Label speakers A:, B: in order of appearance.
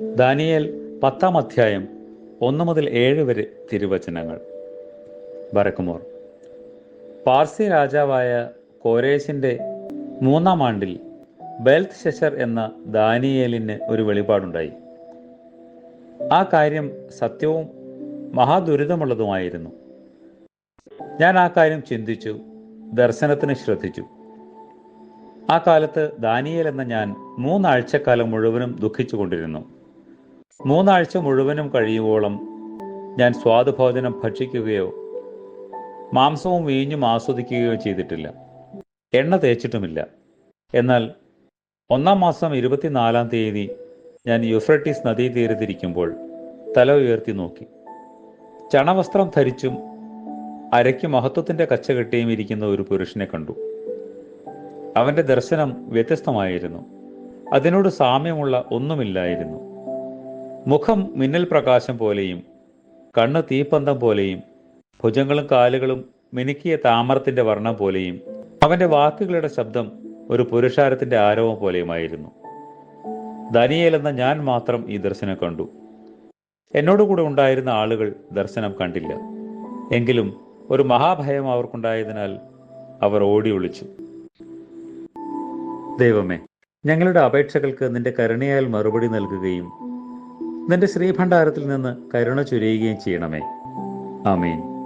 A: Daniel പത്താം അധ്യായം ഒന്ന് മുതൽ ഏഴ് വരെ തിരുവചനങ്ങൾ. ബറക്കുമോർ പാർസി രാജാവായ കോരേശിന്റെ മൂന്നാം ആണ്ടിൽ ബെൽത്ത് ഷെഷർ എന്ന ദാനിയേലിന് ഒരു വെളിപാടുണ്ടായി. ആ കാര്യം സത്യവും മഹാദുരിതമുള്ളതുമായിരുന്നു. ഞാൻ ആ കാര്യം ചിന്തിച്ചു ദർശനത്തിന് ശ്രദ്ധിച്ചു. ആ കാലത്ത് ദാനിയേൽ എന്ന ഞാൻ മൂന്നാഴ്ചക്കാലം മുഴുവനും ദുഃഖിച്ചുകൊണ്ടിരുന്നു. മൂന്നാഴ്ച മുഴുവനും കഴിയുവോളം ഞാൻ സ്വാദുഭോജനം ഭക്ഷിക്കുകയോ മാംസവും വീഞ്ഞും ആസ്വദിക്കുകയോ ചെയ്തിട്ടില്ല. എണ്ണ തേച്ചിട്ടുമില്ല. എന്നാൽ ഒന്നാം മാസം ഇരുപത്തിനാലാം തീയതി ഞാൻ യുഫ്രട്ടീസ് നദീതീരത്തിരിക്കുമ്പോൾ തല ഉയർത്തി നോക്കി. ചണവസ്ത്രം ധരിച്ചും അരയ്ക്ക് മഹത്വത്തിന്റെ കച്ച കെട്ടിയും ഇരിക്കുന്ന ഒരു പുരുഷനെ കണ്ടു. അവന്റെ ദർശനം വ്യത്യസ്തമായിരുന്നു. അതിനോട് സാമ്യമുള്ള ഒന്നുമില്ലായിരുന്നു. മുഖം മിന്നൽ പ്രകാശം പോലെയും കണ്ണ് തീപ്പന്തം പോലെയും ഭുജങ്ങളും കാലുകളും മിനുക്കിയ താമരത്തിന്റെ വർണം പോലെയും അവന്റെ വാക്കുകളുടെ ശബ്ദം ഒരു പുരുഷാരത്തിന്റെ ആരവം പോലെയുമായിരുന്നു. ദനിയേൽ എന്ന ഞാൻ മാത്രം ഈ ദർശനം കണ്ടു. എന്നോടുകൂടെ ഉണ്ടായിരുന്ന ആളുകൾ ദർശനം കണ്ടില്ല. എങ്കിലും ഒരു മഹാഭയം അവർക്കുണ്ടായതിനാൽ അവർ ഓടി ഒളിച്ചു. ദൈവമേ ഞങ്ങളുടെ അപേക്ഷകൾക്ക് നിന്റെ കരുണയാൽ മറുപടി നൽകുകയും നിന്റെ ശ്രീഭണ്ഡാരത്തിൽ നിന്ന് കരുണ ചൊരിയുകയും ചെയ്യണമേ. ആമീൻ.